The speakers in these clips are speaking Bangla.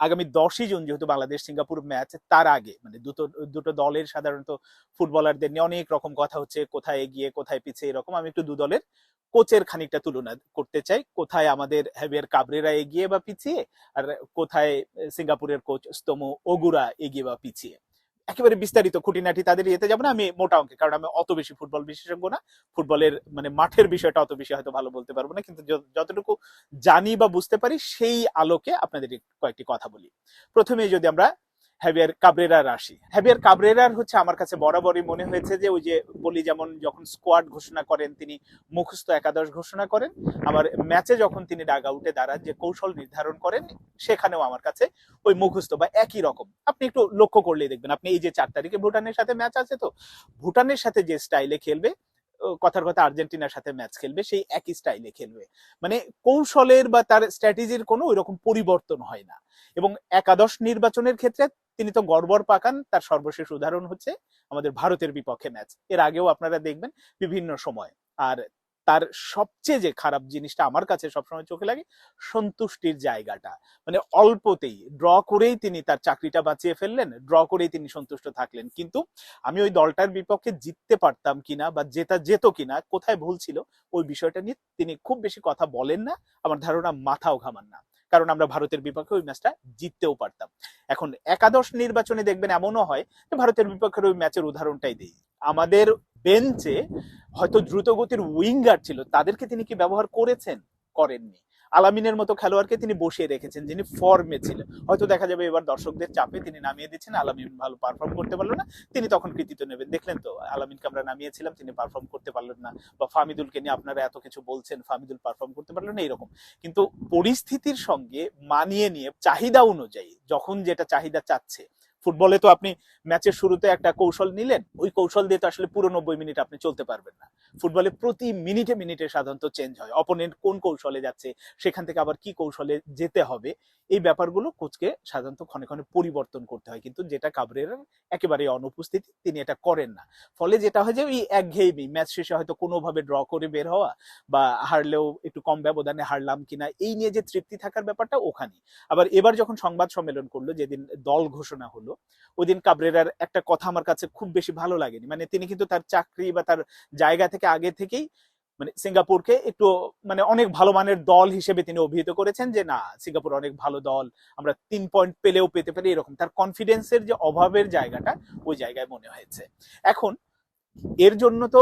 আগামী দশই জুন যেহেতু বাংলাদেশ সিঙ্গাপুর ম্যাচ, তার আগে মানে দুটো দুটো দলের সাধারণত ফুটবলারদের নিয়ে অনেক রকম কথা হচ্ছে, কোথায় এগিয়ে, কোথায় পিছিয়ে, এরকম। আমি একটু দু দলের কোচের খানিকটা তুলনা করতে চাই। কোথায় আমাদের হ্যাভিয়ার কাবরেরা এগিয়ে বা পিছিয়ে, আর কোথায় সিঙ্গাপুরের কোচ স্তম ওগুরা এগিয়ে বা পিছিয়ে। একেবারে বিস্তারিত খুঁটিনাটি তাদের ইয়েতে যাব না, আমি মোটা অঙ্কে, কারণ আমি অত বেশি ফুটবল বিশেষজ্ঞ না। ফুটবলের মানে মাঠের বিষয়টা অত বেশি হয়তো ভালো বলতে পারব না, কিন্তু যতটুকু জানি বা বুঝতে পারি, সেই আলোকে আপনাদের কয়েকটি কথা বলি। প্রথমে যদি আমরা হ্যাভিয়ার কাবরেরার আসি হ্যাভিয়ার কাবরেরার হচ্ছে আমার কাছে বরাবরই মনে হয়েছে যে ওই যে বলি যেমন যখন স্কোয়াড ঘোষণা করেন তিনি মুখস্থ একাদশ ঘোষণা করেন আমার ম্যাচে যখন তিনি ডাগ আউটে দাঁড়ান যে কৌশল নির্ধারণ করেন, সেখানেও আমার কাছে ওই মুখস্থ বা একই রকম। আপনি একটু লক্ষ্য করলেই দেখবেন, আপনি এই যে চার তারিখে ভুটানের সাথে ম্যাচ আছে তো, ভুটানের সাথে যে স্টাইলে খেলবে কথার কথা আর্জেন্টিনার সাথে ম্যাচ খেলবে, সেই একই স্টাইলে খেলবে। মানে কৌশলের বা তার স্ট্র্যাটেজির কোনো ওইরকম পরিবর্তন হয় না। এবং একাদশ নির্বাচনের ক্ষেত্রে তিনি তো গর্বর পাকান, তার সর্বশেষ উদাহরণ হচ্ছে আমাদের ভারতের বিপক্ষে ম্যাচ এর আগেও আপনারা দেখবেন বিভিন্ন সময়। আর তার সবচেয়ে যে খারাপ জিনিসটা আমার কাছে সবসময় চোখে লাগে, সন্তুষ্টির জায়গাটা। মানে অল্পতেই ড্র করেই তিনি তার চাকরিটা বাঁচিয়ে ফেললেন, ড্র করেই তিনি সন্তুষ্ট থাকলেন। কিন্তু আমি ওই দলটার বিপক্ষে জিততে পারতাম কিনা বা জেতা যেত কিনা, কোথায় ভুল ছিল, ওই বিষয়টা নিয়ে তিনি খুব বেশি কথা বলেন না, আমার ধারণা মাথাও ঘামান না। কারণ আমরা ভারতের বিপক্ষে ওই ম্যাচটা জিততেও পারতাম। এখন একাদশ নির্বাচনে দেখবেন এমনও হয় যে ভারতের বিপক্ষের ওই ম্যাচের উদাহরণটাই দেই। আমাদের বেঞ্চে হয়তো দ্রুতগতির উইঙ্গার ছিল, তাদেরকে তিনি কি ব্যবহার করেছেন? করেননি। আলামিনের মতো খেলোয়াড়কে তিনি বসিয়ে রেখেছেন, যিনি ফর্মে ছিলেন। হয়তো দেখা যাবে এবার দর্শকদের চাপে তিনি নামিয়ে দিচ্ছেন, আলামিন ভালো পারফর্ম করতে পারল না, তিনি তখন কৃতিত্ব নেবেন। দেখলেন তো, আলামিনকে আমরা নামিয়েছিলাম, তিনি পারফর্ম করতে পারলেন না। বা ফামিদুলকে নিয়ে আপনারা এত কিছু বলছেন ফামিদুল পারফর্ম করতে পারল না, এরকম। কিন্তু পরিস্থিতির সঙ্গে মানিয়ে নিয়ে, চাহিদা অনুযায়ী, যখন যেটা চাহিদা চাচ্ছে ফুটবলে তো আপনি ম্যাচের শুরুতে একটা কৌশল নিলেন, ওই কৌশল দিয়ে তো আসলে পুরো নব্বই মিনিট আপনি চলতে পারবেন না। ফুটবলে প্রতি মিনিটে মিনিটে সাধারণত চেঞ্জ হয়। অপোনেন্ট কোন কৌশলে যাচ্ছে, সেখান থেকে আবার কি কৌশলে যেতে হবে, এই ব্যাপারগুলো কোচকে সাধারণত ক্ষণে ক্ষণে পরিবর্তন করতে হয়। কিন্তু যেটা কাবরের একেবারে অনুপস্থিতি, তিনি এটা করেন না। ফলে যেটা হয় যে, ওই একঘেয়েমি, ম্যাচ শেষে হয়তো কোনোভাবে ড্র করে বের হওয়া বা হারলেও একটু কম ব্যবধানে হারলাম কিনা, এই নিয়ে যে তৃপ্তি থাকার ব্যাপারটা ওখানে আবার এবার যখন সংবাদ সম্মেলন করল, যেদিন দল ঘোষণা হলো ওই দিন কাবরেরার একটা কথা আমার কাছে খুব বেশি ভালো লাগেনি। মানে তিনি কিন্তু তার চাকরি বা তার জায়গা থেকে আগে থেকেই মানে সিঙ্গাপুরকে একটু মানে অনেক ভালো মানের দল হিসেবে তিনি অভিহিত করেছেন যে, না, সিঙ্গাপুর অনেক ভালো দল, আমরা তিন পয়েন্ট পেলেও পেতে পারি। এরকম। তার কনফিডেন্সের যে অভাবের জায়গাটা ওই জায়গায় মনে হয়েছে। এখন এর জন্য তো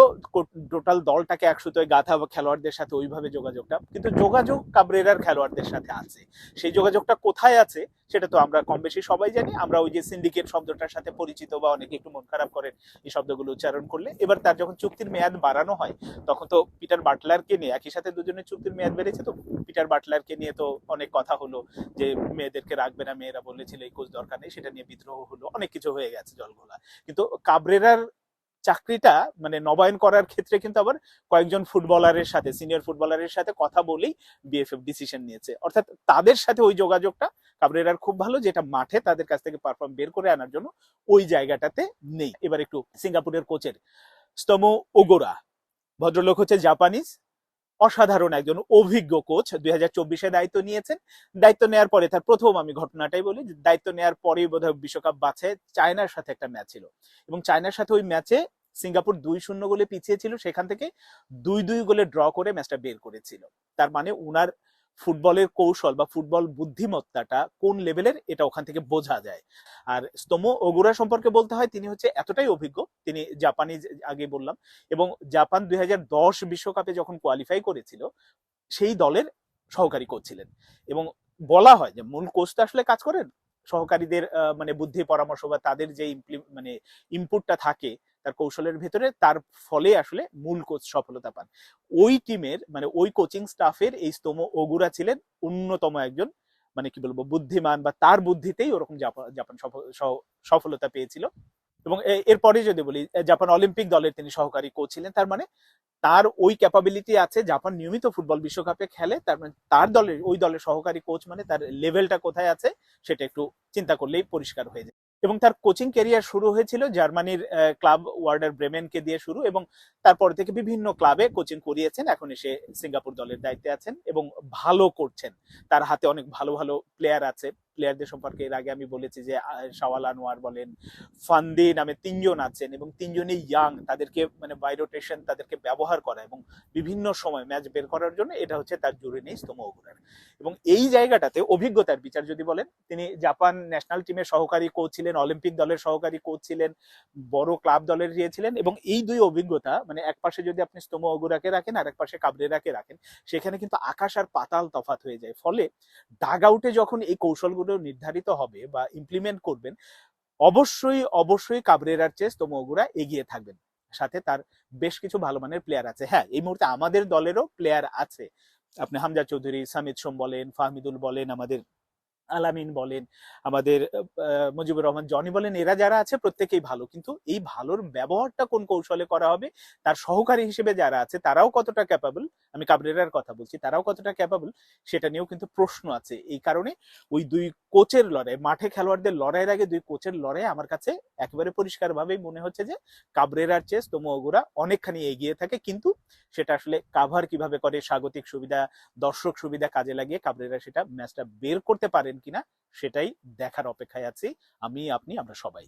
টোটাল দলটাকে একসুতোয় গাথা বা খেলোয়াড়দের সাথে ওইভাবে যোগাযোগটা, কিন্তু যোগাযোগ কাবরেরার খেলোয়াড়দের সাথে আছে। সেই যোগাযোগটা কোথায় আছে, সেটা তো আমরা কম বেশি সবাই জানি। আমরা ওই যে সিন্ডিকেট শব্দটার সাথে পরিচিত বা অনেকে একটু মন খারাপ করেন, এই শব্দগুলো উচ্চারণ করলে। এবার তার যখন চুক্তির মেয়াদ বাড়ানো হয়, তখন তো পিটার বাটলারকে নিয়ে একই সাথে দুজনের চুক্তির মেয়াদ বেড়েছে তো পিটার বাটলারকে নিয়ে তো অনেক কথা হলো যে, মেয়েদেরকে রাখবে না, মেয়েরা বলেছিল এই কোচ দরকার নেই, সেটা নিয়ে বিদ্রোহ হলো, অনেক কিছু হয়ে গেছে জলঘোলা। কিন্তু কাবরেরার চাকরিটা মানে নবায়ন করার ক্ষেত্রে কিন্তু আবার কয়েকজন ফুটবলারের সাথে সিনিয়র ফুটবলারের সাথে কথা বলেই বিএফএফ ডিসিশন নিয়েছে। অর্থাৎ তাদের সাথে ওই যোগাযোগটা কাবরেরার খুব ভালো, যেটা মাঠে তাদের কাছ থেকে পারফর্ম বের করে আনার জন্য ওই জায়গাটাতে নেই। এবার একটু সিঙ্গাপুরের কোচের স্তম ওগোরা, ভদ্রলোক হচ্ছে জাপানিজ অসাধারণ একজন অভিজ্ঞ কোচ দুই হাজার চব্বিশে দায়িত্ব নিয়েছেন। দায়িত্ব নেওয়ার পরে তার প্রথম আমি ঘটনাটাই বলি দায়িত্ব নেওয়ার পরেই বোধহয় বিশ্বকাপ বাছে চায়নার সাথে একটা ম্যাচ ছিল। এবং চায়নার সাথে ওই ম্যাচে সিঙ্গাপুর দুই শূন্য গোলে পিছিয়ে ছিল, সেখান থেকে দুই দুই গোলে ড্র করে ম্যাচটা বের করেছিল। তার মানে উনার ফুটবলের কৌশল বা ফুটবল বুদ্ধিমত্তাটা কোন লেভেলের এটা ওখান থেকে বোঝা যায়। আর স্তোমো ওগুরা সম্পর্কে বলতে হয়, তিনি হচ্ছে এতটাই অভিজ্ঞ, তিনি জাপানি আগে বললাম, এবং জাপান দুই দশ বিশ্বকাপে যখন কোয়ালিফাই করেছিল, সেই দলের সহকারী কোচ ছিলেন। এবং বলা হয় যে মূল কোচ তো আসলে কাজ করেন, সহকারীদের মানে বুদ্ধি পরামর্শ বা তাদের যে মানে ইনপুটটা থাকে তার কৌশলের ভেতরে, তার ফলে আসলে মূল কোচ সফলতা পান। ওই টিমের মানে ওই কোচিং স্টাফের এই স্তম ওগুরা ছিলেন অন্যতম একজন মানে কি বলব, বুদ্ধিমান বা তার বুদ্ধিতেই ওরকম জাপান সফলতা পেয়েছিল। এবং এরপরে যদি বলি জাপান অলিম্পিক দলের তিনি সহকারী কোচ ছিলেন, তার মানে তার ওই ক্যাপাবিলিটি আছে, জাপান নিয়মিত ফুটবল বিশ্বকাপে খেলে, তার মানে তার দলের, ওই দলের সহকারী কোচ মানে তার লেভেলটা কোথায় আছে, সেটা একটু চিন্তা করলেই পরিষ্কার হয়ে যায়। এবং তার কোচিং ক্যারিয়ার শুরু হয়েছিল জার্মানির ক্লাব ওয়ার্ডার ব্রেমেনকে দিয়ে শুরু এবং তারপর থেকে বিভিন্ন ক্লাবে কোচিং করিয়েছেন। এখন এসে সিঙ্গাপুর দলের দায়িত্বে আছেন এবং ভালো করছেন। তার হাতে অনেক ভালো ভালো প্লেয়ার আছে। প্লেয়ারদের সম্পর্কে এর আগে আমি বলেছি যে শাওয়াল আনোয়ার বলেন, ফান্দি নামে তিনজন আছেন এবং তিনজনই ইয়াং তাদেরকে মানে বাই রোটেশন তাদেরকে ব্যবহার করা এবং বিভিন্ন সময় ম্যাচ বের করার জন্য এটা হচ্ছে তার জুড়ে নেই স্তম ওগুরার এবং এই জায়গাটাতে অভিজ্ঞতার বিচার যদি বলেন, তিনি জাপান ন্যাশনাল টিমের সহকারী কোচ ছিলেন অলিম্পিক দলের সহকারী কোচ ছিলেন, বড় ক্লাব দলের গিয়েছিলেন এবং এই দুই অভিজ্ঞতা মানে এক পাশে যদি আপনি স্তম ওগুরাকে রাখেন আর এক পাশে কাবরেরাকে রাখেন, সেখানে কিন্তু আকাশ আর পাতাল তফাত হয়ে যায়। ফলে ডাগ আউটে যখন এই কৌশলগুলো নির্ধারিত হবে বা ইমপ্লিমেন্ট করবেন, অবশ্যই অবশ্যই কাবরেরার চেয়ে স্তম এগিয়ে থাকবেন। সাথে তার বেশ কিছু ভালো মানের প্লেয়ার আছে। হ্যাঁ এই মুহূর্তে আমাদের দলেরও প্লেয়ার আছে। আপনি হামজা চৌধুরী, সামিদ সোম বলেন, ফাহমিদুল বলেন, আমাদের আলামিন বলেন, আমাদের মুজিবুর রহমান, জনি বলেন, এরা যারা আছে প্রত্যেকেই ভালো। কিন্তু এই ভালোর ব্যবহারটা কোন কৌশলে করা হবে? তার সহকারী হিসেবে যারা আছে, তারাও কতটা ক্যাপাবল আমি কাবরেরার কথা বলছি, তারাও কতটা ক্যাপাবল সেটা নিয়েও কিন্তু প্রশ্ন আছে। এই কারণে ওই দুই কোচের লড়াই, মাঠে খেলোয়াড়দের লড়াইয়ের আগে দুই কোচের লড়াই আমার কাছে একেবারে পরিষ্কারভাবেই মনে হচ্ছে যে, কাবরেরার চেয়ে স্তম ওগুরা অনেকখানি এগিয়ে থাকে। কিন্তু সেটা আসলে কাভার কীভাবে করে, স্বাগতিক সুবিধা, দর্শক সুবিধা কাজে লাগিয়ে কাবরেরা সেটা ম্যাচটা বের করতে পারেন কিনা, সেটাই দেখার অপেক্ষায় আছি। আমি, আপনি, আমরা সবাই।